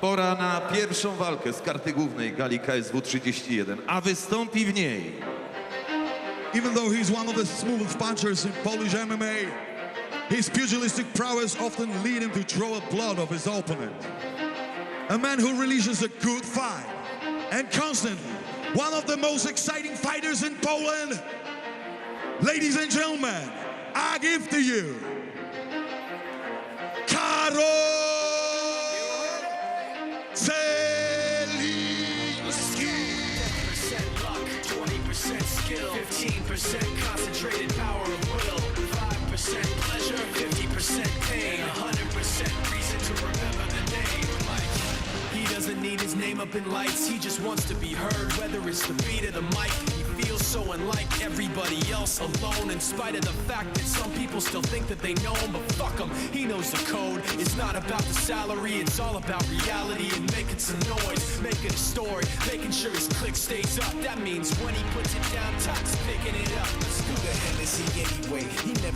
Pora na pierwszą walkę z karty głównej gali KSW 31, a wystąpi w niej Even though he's one of the smoothest punchers in Polish MMA, his pugilistic prowess often lead him to draw a blood of his opponent. A man who releases a good fight and constantly one of the most exciting fighters in Poland. Ladies and gentlemen, I give to you Celiński. percent luck, 20% skill, 15% concentrated power of will, 5% pleasure, 50% pain, 100% reason to remember the name. Like, he doesn't need his name up in lights, he just wants to be heard, whether it's the beat of the mic. He feels so unlike everybody else, alone, in spite of the fact that some still think that they know him, but fuck him, he knows the code. It's not about the salary, it's all about reality and making some noise, making a story, making sure his click stays up. That means when he puts it down, Tuck's picking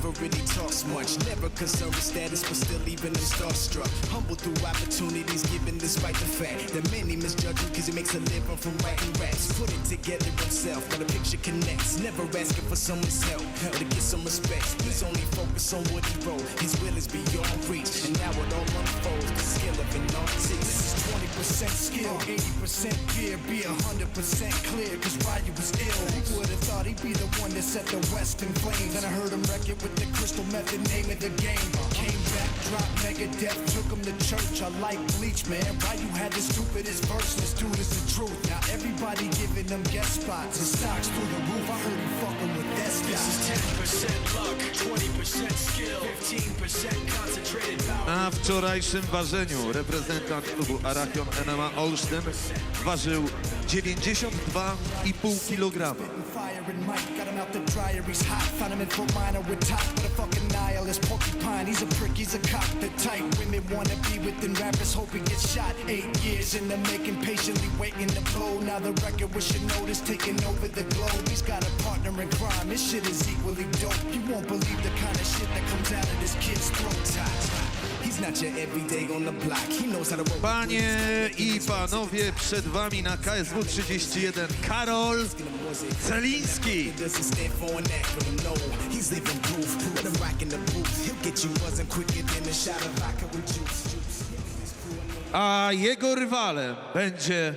never really talks much, never concerned with status, but still even him starstruck. Humble through opportunities given despite the fact that many misjudge him because he makes a living from writing raps. Put it together himself, now the picture connects. Never asking for someone's help or to get some respect. He's only focused on what he wrote. His will is beyond reach, and now it all unfolds. The skill of an artist. This is 20% skill, 80% fear, be 100% clear, cause Ryu was ill. Who would have thought he'd be the one that set the West in flames? Then I heard him wreck it with the crystal method, name of the game. Came back, dropped Megadeth, took him to church. I like Bleach, man. Ryu had the stupidest verse, this dude is the truth. Now everybody giving them guest spots. His stocks through the roof, I heard he fucking with that This is 10% luck, 20% skill, 15% concentrated power. Na wczorajszym ważeniu reprezentant klubu Arachion MMA Olsztyn ważył 92,5 kg. Got him out the dryer, he's hot. Found him in Fort Minor with top, but a fucking nihilist porcupine. He's a prick, he's a cop. The type women wanna be within rappers, hope he gets shot. Eight years in the making, patiently waiting to blow. Now the record with notice taking over the globe. He's got a partner in crime, his shit is equally dope. You won't believe the kind of shit that comes out of this kid's throat. Panie i panowie, przed wami na KSW 31 Karol Celiński. No. A jego rywalem będzie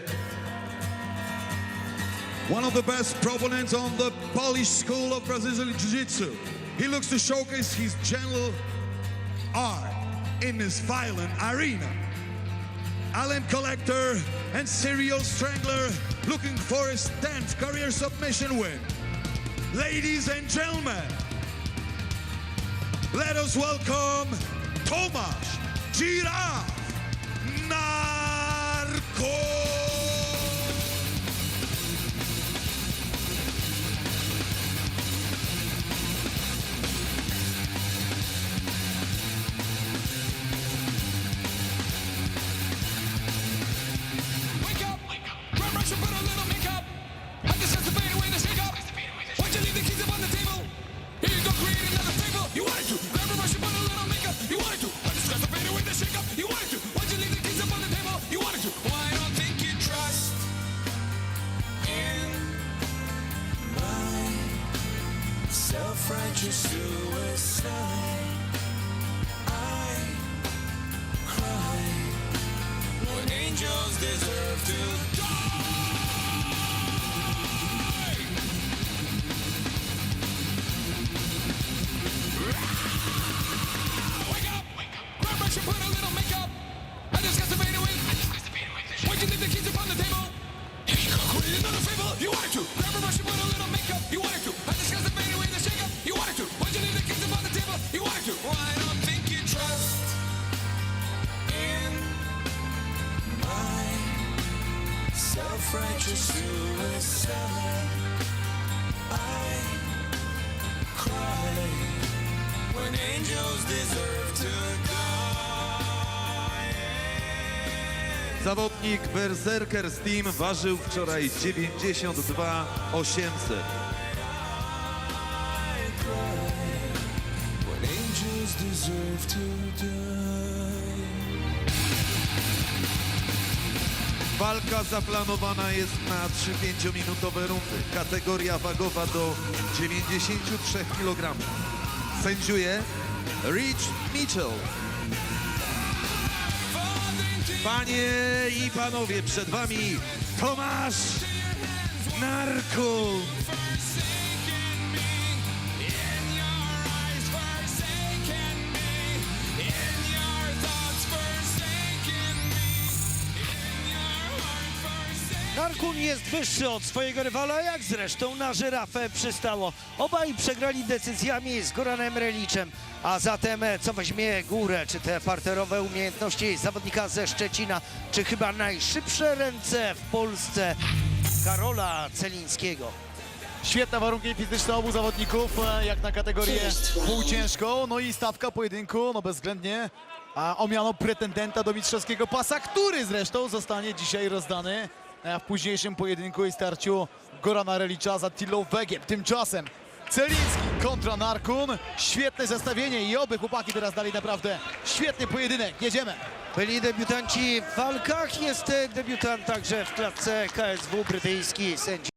One of the best proponents on the Polish school of Brazilian Jiu-Jitsu. He looks to showcase his gentle art in this violent arena. Allen collector and serial strangler looking for his 10th career submission win. Ladies and gentlemen, let us welcome Tomasz Giraffe Narko. Self-righteous suicide. I cry when angels deserve to zawodnik Berserker Steam ważył wczoraj 92 800. When angels deserve to die. Walka zaplanowana jest na 3 5-minutowe rundy. Kategoria wagowa do 93 kg. Sędziuje Rich Mitchell. Panie i panowie, przed wami Tomasz Narku. Narkun jest wyższy od swojego rywala, jak zresztą na żyrafę przystało. Obaj przegrali decyzjami z Goranem Reliczem, a zatem e, co weźmie górę? Czy te parterowe umiejętności zawodnika ze Szczecina, czy chyba najszybsze ręce w Polsce Karola Celińskiego? Świetne warunki fizyczne obu zawodników, e, jak na kategorię półciężką. No i stawka pojedynku, no bezwzględnie a o miano pretendenta do mistrzowskiego pasa, który zresztą zostanie dzisiaj rozdany w późniejszym pojedynku i starciu Gorana Relicza z Attillą Wegiem. Tymczasem Celiński kontra Narkun. Świetne zestawienie i oby chłopaki teraz dali naprawdę świetny pojedynek. Jedziemy. Byli debiutanci w walkach, jest debiutant także w klatce KSW brytyjski sędzia.